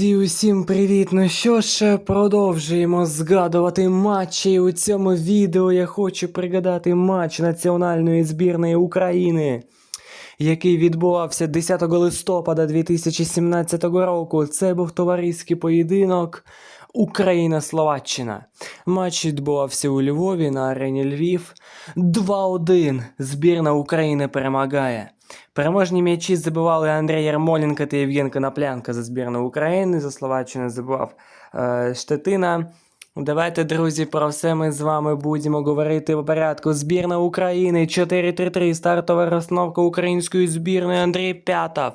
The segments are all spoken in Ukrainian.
Друзі, усім привіт! Ну що ж, продовжуємо згадувати матчі. У цьому відео я хочу пригадати матч національної збірної України, який відбувався 10 листопада 2017 року. Це був товариський поєдинок Україна-Словаччина. Матч відбувався у Львові на арені Львів. 2-1. Збірна України перемагає. Переможні м'ячі забивали Андрій Ярмоленко та Євген Коноплянка за збірну України. За Словаччину забивав е, Штетина. Давайте, друзі, про все ми з вами будемо говорити по порядку. Збірна України 4-3-3. Стартова розстановка української збірної Андрій П'ятов.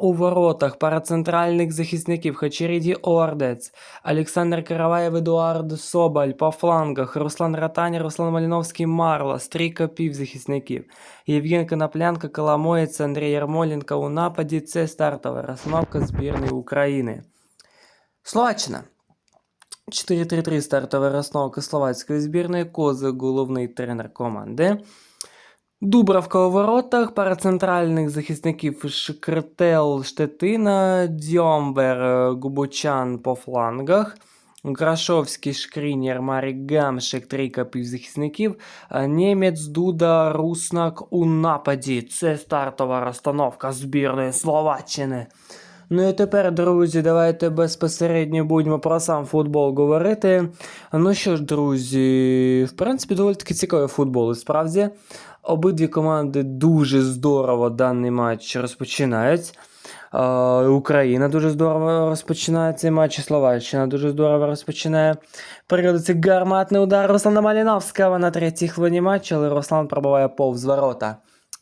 У воротах пара центральних захисників Хачеріді Ордець, Олександр Караваєв, Едуард Соболь по флангах, Руслан Ратаня, Руслан Маліновський, Марлос, трійка півзахисників. Євген Коноплянка, Коломоєць, Андрій Ярмоленко у нападі. Це стартова розстановка збірної України. Словаччина. 4-3-3 стартова розстановка словацької збірної, Козак головний тренер команди. Дубравка у воротах, пара центральних захисників Шкретел, Штетина, Дьомбер, е, Губучан по флангах. Крашовський, Шкрінєр, Марік Гамшик, трійка півзахисників. Німець, Дуда, Руснак у нападі. Це стартова розстановка збірної Словаччини. Ну і тепер, друзі, давайте безпосередньо будемо про сам футбол говорити. Ну що ж, друзі, в принципі, доволі таки цікавий футбол. Справді, обидві команди дуже здорово даний матч розпочинають. Україна дуже здорово розпочинає цей матч, Словаччина дуже здорово розпочинає. Періодиться гарматний удар Руслана Маліновського на третій хвилині матчу, але Руслан пробиває повз ворота.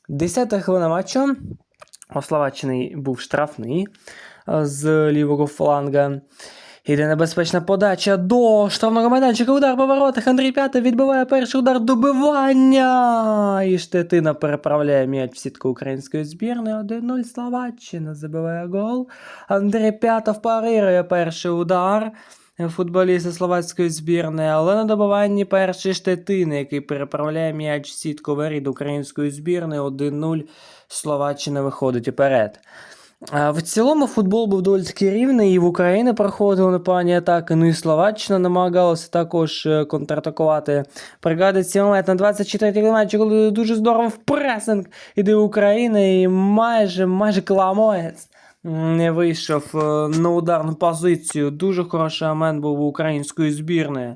Десята хвилина матчу. У Словаччини був штрафний е, з лівого фланга. Іде небезпечна подача до штрафного майданчика. Удар по воротах. Андрій П'ятий відбиває перший удар добивання. І Штетина переправляє м'яч в сітку української збірної. 1-0 Словаччина забиває гол. Андрій П'ятов парирує перший удар. Футболіста словацької збірної, але на добиванні перший штетини, який переправляє м'яч в сітку воріт української збірної 1-0. Словаччина виходить уперед. В цілому футбол був доволі таки рівний, і в Україні проходили непогані атаки. Ну і Словаччина намагалася також е, контратакувати. Пригадується момент на 24-й матчі, коли дуже здорово в пресинг іде Україна, і майже майже кламоєць не вийшов е, на ударну позицію. Дуже хороший момент був у української збірної.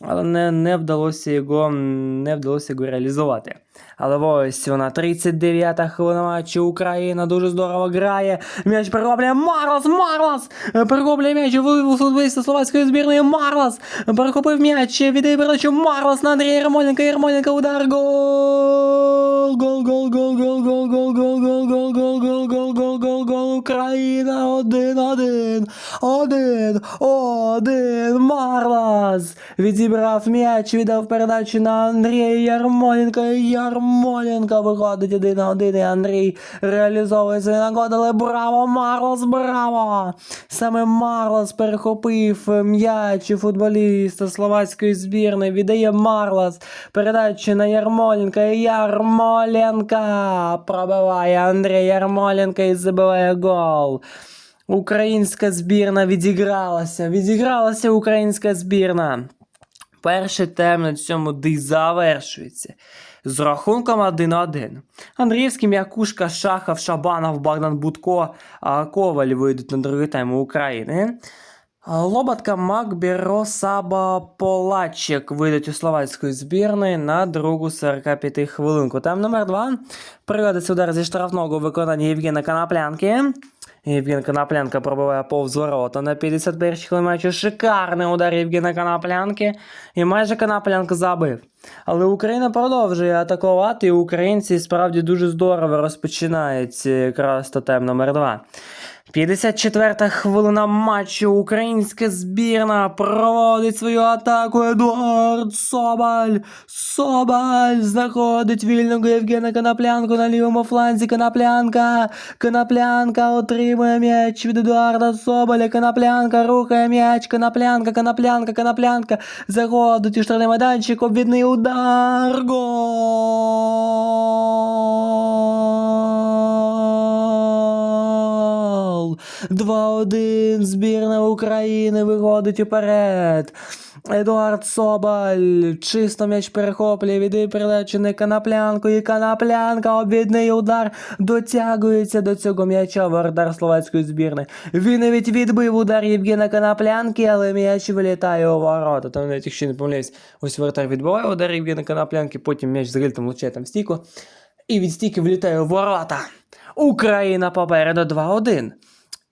Але не, не вдалося його не вдалося його реалізувати. Але ось вона 39-та хвилина матчу. Україна дуже здорово грає. М'яч перехоплює Марлос, Марлос! Перехоплює м'яч у футболіста словацької збірної Марлос! Перехопив м'яч, віддає передачу Марлос на Андрія Ярмоленка, Ярмоленка, удар, гол! Гол, гол, гол, гол, гол, гол, гол, гол, гол, гол, гол, гол, гол, гол, гол, Україна, один, один, один, один, Марлос! Відібрав м'яч, віддав передачу на Андрія Ярмоленка, Ярмоленко виходить один на один, і Андрій реалізовує свої нагоди, але браво, Марлос, браво! Саме Марлос перехопив м'яч у футболіста словацької збірної, віддає Марлос передачу на Ярмоленка, і Ярмоленка пробиває Андрій Ярмоленко і забиває гол. Українська збірна відігралася, відігралася українська збірна. Перший тайм на цьому ди завершується. З рахунком 1-1. Андріївський, М'якушка, Шахов, Шабанов, Богдан Будко, Коваль вийдуть на другий тайм України. А Лоботка, Макбіро, Саба, Полачек вийдуть у словацької збірної на другу 45 хвилинку. Там номер 2 Приводиться удар зі штрафного у виконанні Євгена Коноплянки. Євген Коноплянка пробиває повз ворота на 51-й хвилині. Шикарний удар Євгена Коноплянки. І майже Коноплянка забив. Але Україна продовжує атакувати, і українці справді дуже здорово розпочинають якраз тотем номер 2 54-та хвилина матчу. Українська збірна проводить свою атаку. Едуард Собаль. Собаль знаходить вільного Євгена Коноплянку на лівому фланзі. Коноплянка. Коноплянка отримує м'яч від Едуарда Соболя. Коноплянка рухає м'яч. Коноплянка, Коноплянка, Коноплянка. Заходить у штрафний майданчик. Обвідний удар. Гол. Гол. 2-1. Збірна України виходить уперед. Едуард Соболь чисто м'яч перехоплює, віддає передачу на Канаплянку, і Канаплянка, обідний удар, дотягується до цього м'яча воротар словацької збірної. Він навіть відбив удар Євгена Канаплянки, але м'яч вилітає у ворота. Там навіть, якщо не помиляюсь, ось воротар відбиває удар Євгена Канаплянки, потім м'яч взагалі там влучає там в стійку, і від стійки влітає у ворота. Україна попереду 2-1.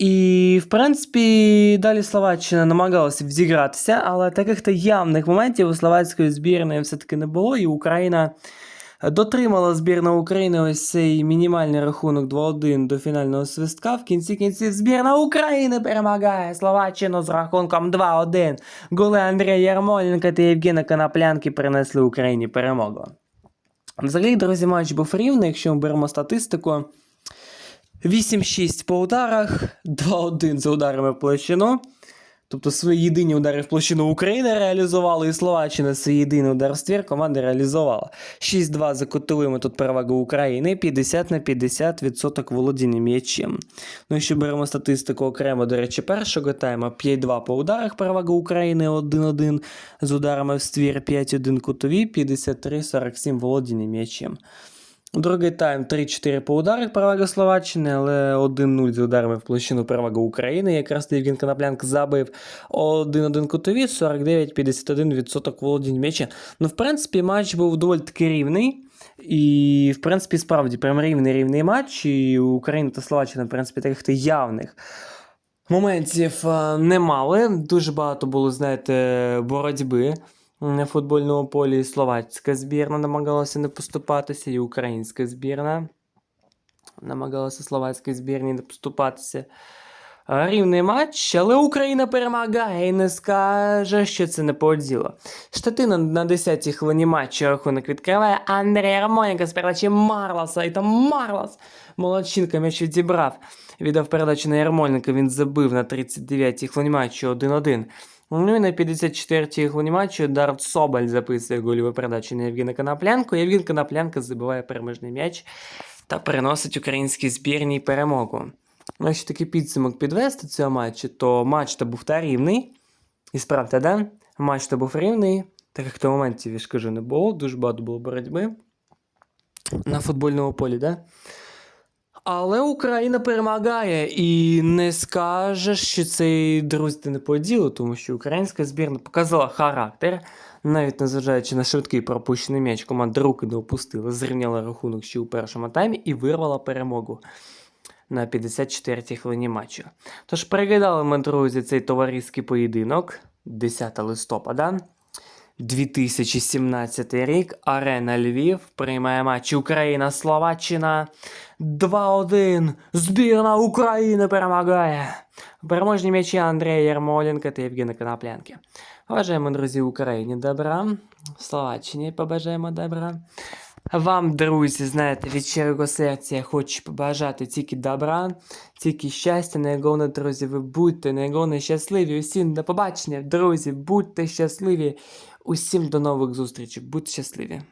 І, в принципі, далі Словаччина намагалася відігратися, але таких то явних моментів у словацької збірної все-таки не було, і Україна дотримала збірна України ось цей мінімальний рахунок 2-1 до фінального свистка. В кінці кінців збірна України перемагає Словаччину з рахунком 2-1. Голи Андрія Ярмоленка та Євгена Коноплянки принесли Україні перемогу. Взагалі, друзі, матч був рівний, якщо ми беремо статистику. 8-6 по ударах, 2-1 за ударами в площину. Тобто свої єдині удари в площину України реалізували, і Словаччина свій єдиний удар в ствір команда реалізувала. 6-2 за кутовими тут перевага України, 50 на 50% володіння м'ячем. Ну і ще беремо статистику окремо, до речі, першого тайму 5-2 по ударах перевага України, 1-1 з ударами в ствір, 5-1 кутові, 53-47 володіння м'ячем. Другий тайм 3-4 по ударах перевага Словаччини, але 1-0 з ударами в площину перевага України. Якраз Євген Коноплянк забив 1-1 кутові, 49-51% володінь м'яча. Ну, в принципі, матч був доволі таки рівний. І, в принципі, справді прям рівний рівний матч. І Україна та Словаччина, в принципі, таких явних моментів е, не мали. Дуже багато було, знаєте, боротьби на футбольному полі. І Словацька збірна намагалася не поступатися, і українська збірна намагалася словацькій збірні не поступатися. Рівний матч, але Україна перемагає і не скаже, що це не по ділу. Штатина на 10-й хвилині матчу рахунок відкриває Андрій Рамоненко з передачі Марлоса. І там Марлос. Молодчинка м'яч відібрав. Віддав передачу на Ярмоленка, він забив на 39-й хвилині матчу 1-1. Ну і на 54-й хвилині матчу Дарт Соболь записує гольову передачу на Євгена Коноплянку. Євген Коноплянка забиває переможний м'яч та переносить українській збірній перемогу. Ну, якщо такий підсумок підвести цього матчу, то матч то був та рівний. І справді, да? Матч то був рівний. Таких то моментів, я ж кажу, не було. Дуже багато було боротьби на футбольному полі, да? Але Україна перемагає і не скажеш, що цей друзі не по ділу, тому що українська збірна показала характер, навіть незважаючи на швидкий пропущений м'яч, команда руки не опустила, зрівняла рахунок ще у першому таймі і вирвала перемогу на 54-й хвилині матчу. Тож переглядали ми, друзі, цей товариський поєдинок 10 листопада. 2017 рік Арена Львів приймає матч Україна-Словаччина 2-1. Збірна України перемагає. Переможні м'ячі Андрія Ярмоленка та Євгена Коноплянки. Бажаємо, друзі, Україні добра. Словаччині побажаємо добра. Вам, друзі, знаєте, від щирого серця я хочу побажати тільки добра, тільки щастя. Найголовне, друзі, ви будьте найголовне щасливі. Усім до побачення, друзі, будьте щасливі. Усім до нових зустрічей. Будьте щасливі.